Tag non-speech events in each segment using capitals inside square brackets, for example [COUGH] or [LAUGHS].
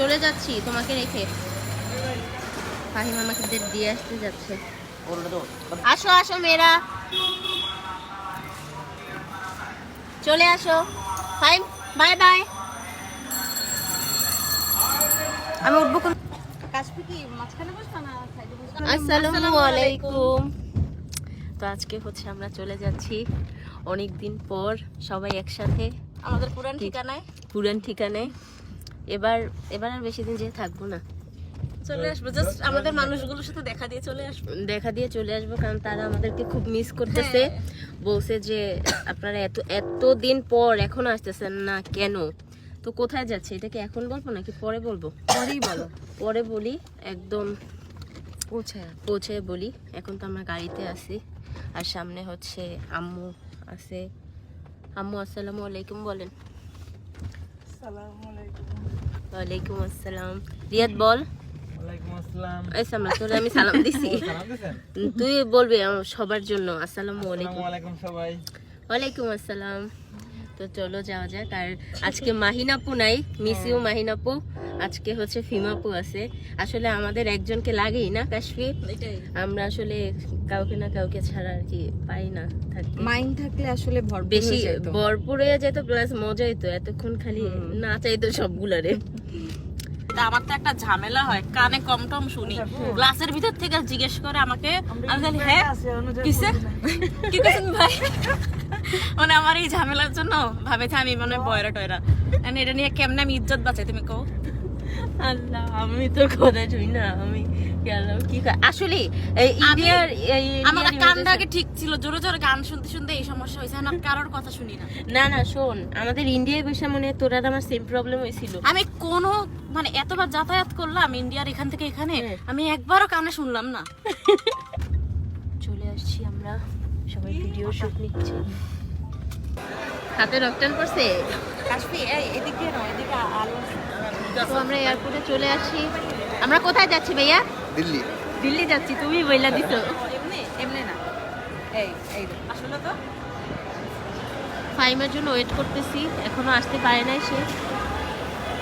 চলে যাচ্ছি তোমাকে রেখে। ফাহিম আমাকে দিয়ে- দিয়ে আসতে যাচ্ছে। আসো আসো মেয়েরা। চলে আসো। ফাইম বাই বাই আমি উঠবো কোন আসসালামু আলাইকুম। তো আজকে হচ্ছে আমরা চলে যাচ্ছি অনেক দিন পর সবাই একসাথে। আমাদের পুরান ঠিকানায়। পুরান ঠিকানায়। এবার এবার আর বেশি দিন যেয়ে থাকব না। চলে আসব জাস্ট আমাদের মানুষগুলোর সাথে দেখা দিয়ে চলে আসব। দেখা দিয়ে চলে আসব কারণ তারা আমাদেরকে খুব মিস করতেছে। বলছে যে আপনারা এত এত দিন পর এখন আসতেছেন না কেন? তো কোথায় যাচ্ছে? এটাকে এখন বলব নাকি পরে বলব? পরেই বলো। পরে বলি একদম পৌঁছে। পৌঁছে বলি। এখন তো আমরা গাড়িতে আছি। আর সামনে হচ্ছে আম্মু আছে। আম্মু আসসালামু আলাইকুম বলেন। ওয়ালাইকুম আসসালাম রিয়াদ বল ওয়ালাইকুম আসসালাম এই সামনে তোরে আমি সালাম দিছি। তুই বলবি সবার জন্য। আসসালাম আলাইকুম। আসসালামু আলাইকুম সবাই। ওয়ালাইকুম আসসালাম। তো চলো যাওয়া যাক। আর আজকে মাহিনাপু নাই মিস ইউ মাহিনাপু। আজকে হচ্ছে ফিমাপু আছে। আসলে আমাদের একজনকে লাগেই না কাশ্মীর? আমরা আসলে কাউকে না কাউকে ছাড়া আর কি পাই না থাকতে। মাইন্ড থাকলে আসলে ভরপুর বেশি যেত। ভরপুর হয়ে যেত প্লাস মজাই তো এতক্ষণ খালি না চাইতো সবগুলারে। তা আমার তো একটা ঝামেলা হয় কানে কম টম শুনি গ্লাসের ভিতর থেকে জিজ্ঞেস করে আমাকে আমি বলি হ্যাঁ কিসে কি করছেন ভাই? মানে আমার এই ঝামেলার জন্য ভাবে যে আমি মানে বয়রা টয়রা। And এটা নিয়ে কেমনে আমি ইজ্জত বাঁচাই তুমি কও? আল্লাহ আমি তো কথা শুনি না আমি কি আসলে ইন্ডিয়ার আমার ঠিক ছিল জোরে জোরে গান শুনতে শুনতে এই সমস্যা হয়েছে কারোর কথা শুনি না। না না শোন আমাদের ইন্ডিয়ায় বসে মনে তোর আর আমার সেম প্রবলেম হয়েছিল। আমি কোনো মানে এতবার যাতায়াত করলাম ইন্ডিয়ার এখান থেকে এখানে হ্যাঁ। আমি একবারও কানে শুনলাম না। [LAUGHS] চলে আসছি আমরা সবাই ভিডিও শুট নিচ্ছি। হাতে রকটান করছে? কাশ্মীর এদিক নয় এদিকে আলো তো আমরা এয়ারপোর্টে চলে আসি। আমরা কোথায় যাচ্ছি ভাইয়া? দিল্লি। দিল্লি যাচ্ছি তুমি বইলা দিছো। এমনি? এমনি না। এই এই আসলে তো? ফাইমের জন্য ওয়েট করতেছি। এখনও আসতে পারে নাই সে।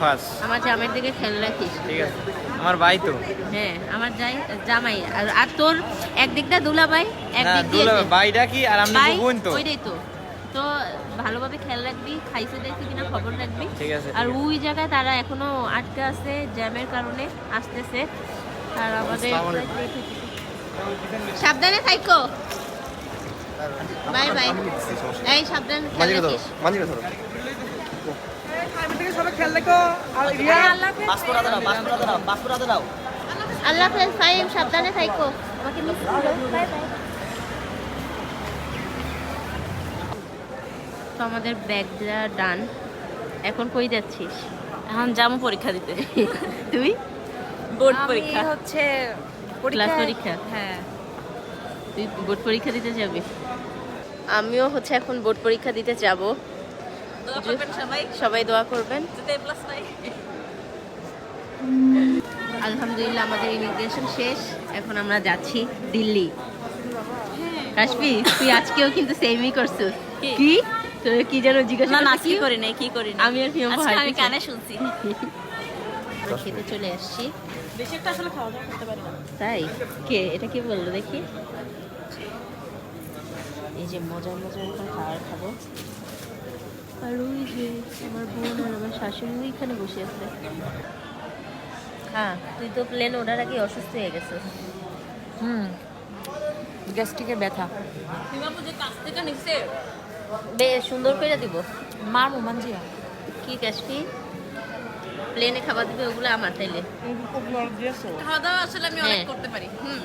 ফার্স্ট আমার জামাইয়ের দিকে খেয়াল রাখিস। ঠিক আছে। আমার ভাই তো। হ্যাঁ আমার যাই জামাই। আর আর তোর একদিকটা দুলাভাই না একদিক দিয়ে দুলা যে- ভাইটা আর আমি ভাই বোন তো। ওইটাই তো। তো ভালোভাবে খেয়াল রাখবি খাইছে দেখছি কিনা খবর রাখবি। ঠিক আছে আর ওই জায়গায় তারা এখনও আটকে আছে জ্যামের কারণে আসতেছে। আর আমাদের সাবধানে থাইকো। Bye bye. এই সাবধান মাঝিরে ধরো। মাঝিরে ধরো আল্লাহ হাফেজ ফাইম সাবধানে থাইকো। আমাকে মিস করো। Bye bye. তো আমাদের ব্যাগটা ডান এখন কই যাচ্ছিস? এখন যাব পরীক্ষা দিতে। [LAUGHS] তুই? বোর্ড পরীক্ষা। হচ্ছে ক্লাস পরীক্ষা? হ্যাঁ। তুই বোর্ড পরীক্ষা দিতে যাবি? আমিও হচ্ছে এখন বোর্ড পরীক্ষা দিতে যাব। দোয়া করবেন সবাই। সবাই দোয়া করবেন। যাতে এ প্লাস পাই। আলহামদুলিল্লাহ আমাদের ইমিগ্রেশন শেষ। এখন আমরা যাচ্ছি দিল্লি। কাশ্মী তুই আজকেও কিন্তু সেমই করছিস। কি? কি কি যেন জিজ্ঞাসা না না কি করি নাই কি করি আমি আর আজকে ভাই আমি। কানে শুনছি। আমরা খেতে চলে আসছি। বেশি একটা আসলে খাওয়া দাওয়া করতে পারি না। তাই? কে? এটা কি বলল? দেখি। এই যে মজার মজার এখন খাবার খাব। আর ওই যে আমার বোন আর আমার শাশুড়ি ওইখানে বসে আছে। হ্যাঁ তুই তো প্লেন ওঠার আগে অসুস্থ হয়ে গেছিস। হুম। গ্যাস্ট্রিকের ব্যথা। বিমাপু যে কাছ থেকে নিচ্ছে বেশ সুন্দর করে দিব। মার মোমানজিয়া কি কাশফি? প্লেনে খাবার দিবে ওগুলো আমার তাইলে। খাওয়া দাওয়া আসলে আমি অনেক হ্যাঁ। করতে পারি। হুম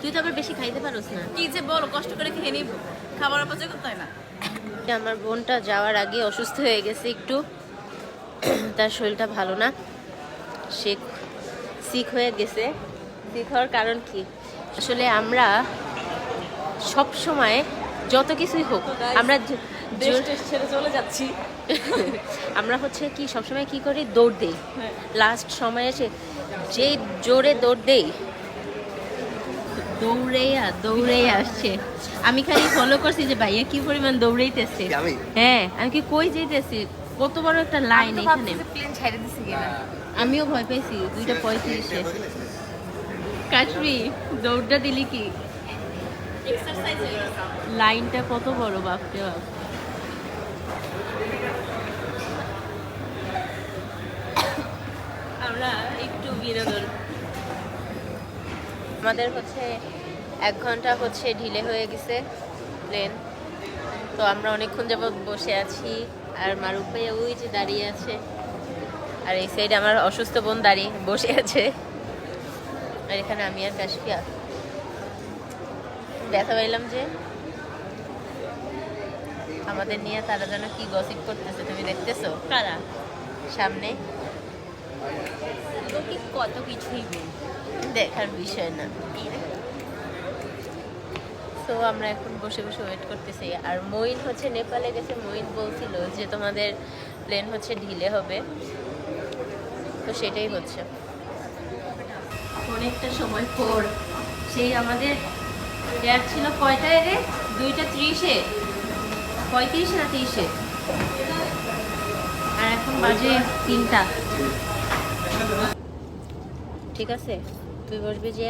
তুই তো আবার বেশি খাইতে পারোস না। কি যে বলো কষ্ট করে খেয়ে নিব। খাবার অপচয় করতে হয় না। আমার বোনটা যাওয়ার আগে অসুস্থ হয়ে গেছে একটু। তার শরীরটা ভালো না। সে সিক হয়ে গেছে। সিক হওয়ার কারণ কি? আসলে আমরা সব সময় যত কিছুই হোক আমরা ছেড়ে চলে যাচ্ছি। [LAUGHS] আমরা হচ্ছে কি সবসময় কি করি? দৌড় দেই। লাস্ট সময় এসে যে জোরে দৌড় দেই দৌড়েই আর দৌড়েই আসছে। আমি খালি ফলো করছি যে ভাইয়া কি পরিমাণ দৌড়াইতেছে? আমি? হ্যাঁ আমি কি কই যেতেছি কত বড় একটা লাইন এখানে। আমিও ভয় পেয়েছি দুইটা পঁয়ত্রিশে। কাশ্মীর দৌড়টা দিলি কি? হয়ে লাইনটা কত বড় বাপরে বাপ? আমরা একটু বিনোদন। আমাদের হচ্ছে এক ঘণ্টা হচ্ছে ঢিলে হয়ে গেছে প্লেন। তো আমরা অনেকক্ষণ যাবত বসে আছি। আর মারুফ ভাইয়া ওই যে দাঁড়িয়ে আছে। আর এই সাইডে আমার অসুস্থ বোন দাঁড়িয়ে বসে আছে। আর এখানে আমি আর কাশফিয়া। ব্যথা পাইলাম যে আমাদের নিয়ে তারা যেন কি গসিপ করতেছে তুমি দেখতেছো? কারা? সামনে। কত কিছুই দেখার বিষয় না। তো আমরা এখন বসে বসে ওয়েট করতেছি। আর মইন হচ্ছে নেপালে গেছে। মইন বলছিল যে তোমাদের প্লেন হচ্ছে ঢিলে হবে। তো সেটাই হচ্ছে। অনেকটা সময় পর সেই আমাদের ডেট ছিল কয়টায় রে? দুইটা ত্রিশে? পঁয়ত্রিশ না তিরিশে? আর এখন বাজে তিনটা। ঠিক আছে তুই বসবি যে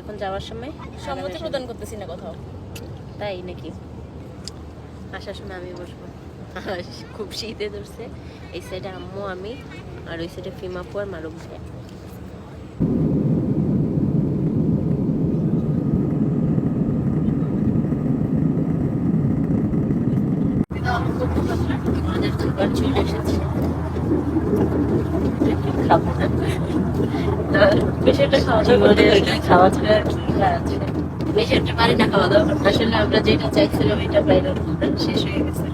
এখন যাওয়ার সময়? সম্মতি প্রদান করতেছি না কোথাও। তাই নাকি? আসার সময় আমি বসবো। খুব শীতে ধরছে। এই সাইডে আম্মু আমি আর ওই সাইডে ফিমাপু আর মারুফ ভাইয়া আমাদের খাবার চলে এসেছে। খাব না। বেশি খাওয়া দাওয়া করে খাওয়া ছাড়া কি আছে। বেশি একটা পারি না খাওয়া দাওয়া। আসলে আমরা যেটা চাইছিলাম এটা পাইলাম শেষ হয়ে গেছে।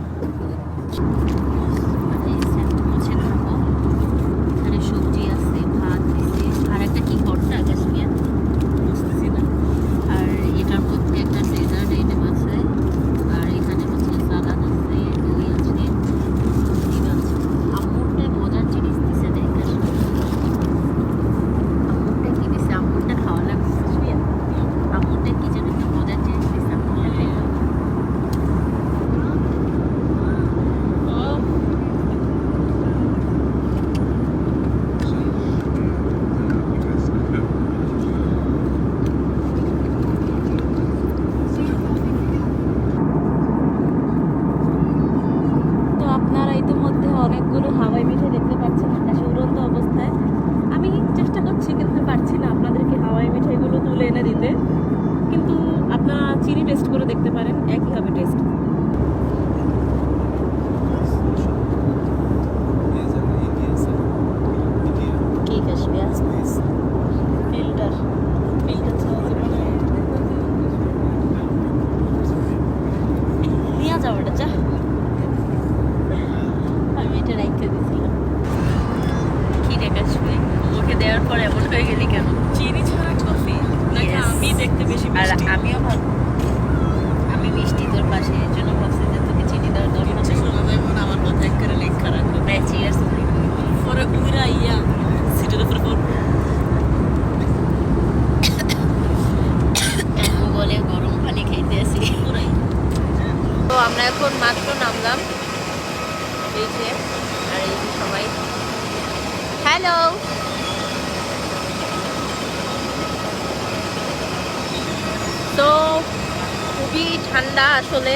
খুবই ঠান্ডা আসলে।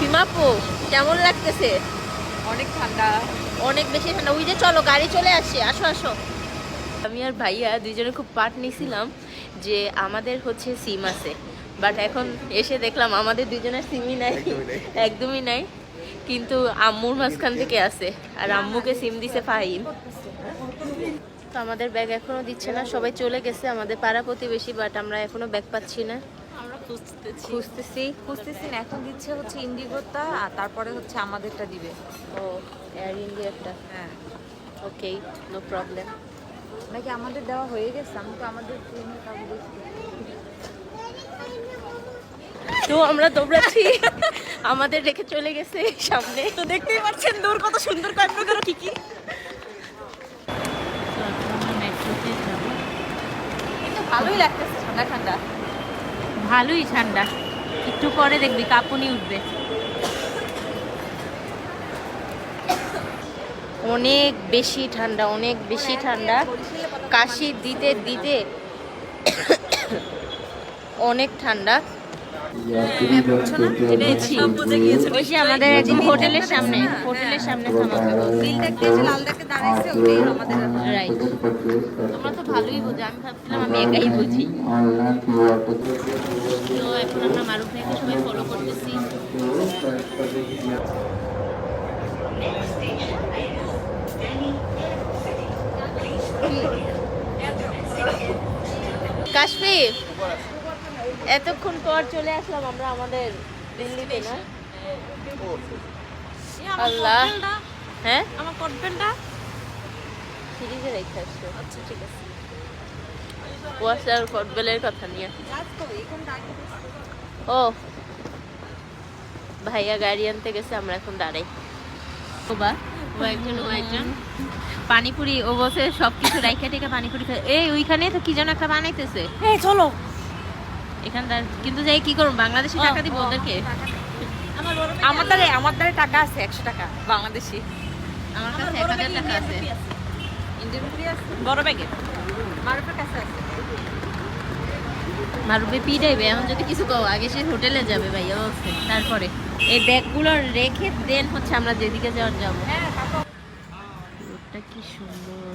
হিমাপু কেমন লাগতেছে? অনেক ঠান্ডা। অনেক বেশি ঠান্ডা। ওই যে চলো গাড়ি চলে আসছে। আসো আসো। আমি আর ভাইয়া দুইজনে খুব পাট নিয়েছিলাম যে আমাদের হচ্ছে সিম আছে। বাট এখন এসে দেখলাম আমাদের দুজনের সিমই নাই। একদমই নাই। কিন্তু আম্মুর মাঝখান থেকে আছে। আর আম্মুকে সিম দিছে ফাহিম। তো আমাদের ব্যাগ এখনও দিচ্ছে না। সবাই চলে গেছে আমাদের পাড়া প্রতিবেশী বাট আমরা এখনও ব্যাগ পাচ্ছি না। খুঁজতেছি। খুঁজতেছি। খুঁজতেছি না এখন দিচ্ছে হচ্ছে ইন্ডিগোটা আর তারপরে হচ্ছে আমাদেরটা দিবে। ও এয়ার ইন্ডিয়াটা হ্যাঁ। ওকে নো প্রবলেম নাকি আমাদের দেওয়া হয়ে গেছে? আমি তো আমাদের ট্রেনের কাগজ তো আমরা দৌড়াচ্ছি। আমাদের রেখে চলে গেছে সামনে। তো দেখতেই পাচ্ছেন দূর কত সুন্দর কয় প্রকার কি কি। ভালোই লাগতেছে ঠান্ডা ঠান্ডা। ভালোই ঠান্ডা। একটু পরে দেখবি, কাঁপুনি উঠবে। অনেক বেশি ঠান্ডা, অনেক বেশি ঠান্ডা। কাশি দিতে দিতে অনেক ঠান্ডা। আমাদের একদম হোটেলের সামনে হোটেলের সামনে আমাদের তোমরা তো ভালোই বুঝো আমি ভাবছিলাম আমি একাই বুঝি। তো এখন আমরা মারুফ ভাইকে সবাই ফলো করতেছি। কাশ্মীর এতক্ষণ পর চলে আসলাম আমরা আমাদের দিল্লিতে না আল্লাহ। হ্যাঁ? আমার কটবেলটা সিরিজে রেখে আসছো আচ্ছা ঠিক আছে। ওয়াসার কটবেলের কথা নিয়ে। ও। ভাইয়া গাড়ি আনতে গেছে আমরা এখন দাঁড়াই। ও বা ও একজন ও একজন। পানিপুরি ও বসে সব কিছু রাইখা টেকে পানিপুরি এই ওইখানে তো কি যেন একটা বানাইতেছে। এই চলো। এখানকার কিন্তু যাই কি করুন বাংলাদেশি টাকা দিব ওদেরকে আমার দ্বারা আমার দ্বারা টাকা আছে একশো টাকা বাংলাদেশি। আমার কাছে এক হাজার টাকা আছে। বড় ব্যাগে মারুফের কাছে আছে। মারুবে পিটাইবে এখন যদি কিছু কও আগে সে হোটেলে যাবে ভাইয়া বলছে তারপরে এই ব্যাগগুলো রেখে দেন হচ্ছে আমরা যেদিকে যাওয়ার যাব। রোডটা কি সুন্দর.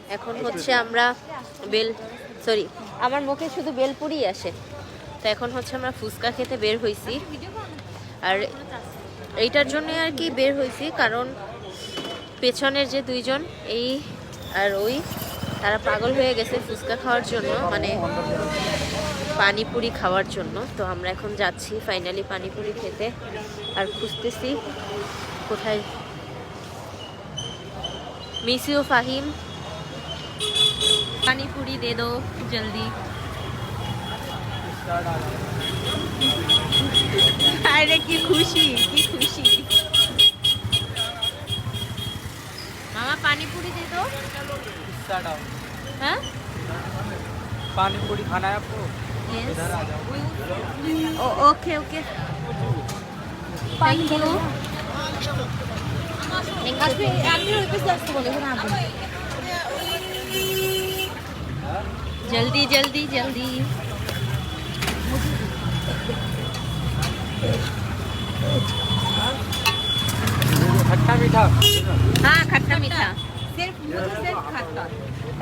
এখন হচ্ছে আমরা বেল সরি আমার মুখে শুধু বেলপুরি আসে। তো এখন হচ্ছে আমরা ফুচকা খেতে বের হয়েছি আর এইটার জন্যই আর কি বের হয়েছি কারণ পেছনের যে দুইজন এই আর ওই তারা পাগল হয়ে গেছে ফুচকা খাওয়ার জন্য মানে পানিপুরি খাওয়ার জন্য। তো আমরা এখন যাচ্ছি ফাইনালি পানিপুরি খেতে। আর খুঁজতেছি কোথায়। মিসিও ফাহিম पानी पूरी दे दो जल्दी। अरे की खुशी की खुशी। मामा पानी पूरी दे दो। हाँ? पानी पूरी खाना है आपको? यस इधर आ जाओ। ओके ओके थैंक यू जल्दी जल्दी जल्दी खट्टा मीठा हाँ खट्टा मीठा सिर्फ मुझे सिर्फ खट्टा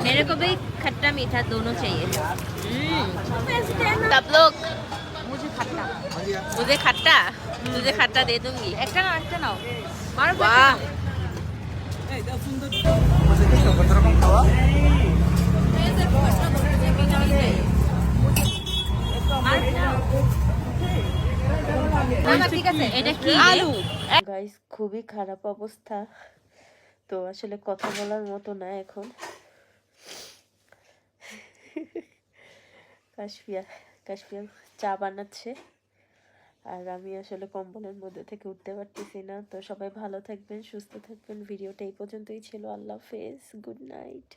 मेरे को भी खट्टा मीठा दोनों चाहिए हम्म। तब लोग मुझे खट्टा मुझे खट्टा तुझे खट्टा दे दूंगी একটা নাও একটা নাও মারুফ वाह কত গাইস খুবই খারাপ অবস্থা। তো আসলে কথা বলার মতো না এখন। কাশফিয়া কাশফিয়া চা বানাচ্ছে। আর আমি আসলে কম্বলের মধ্যে থেকে উঠতে পারতেছি না। তো সবাই ভালো থাকবেন সুস্থ থাকবেন। ভিডিওটা এই পর্যন্তই ছিল। আল্লাহ হাফেজ। Good night.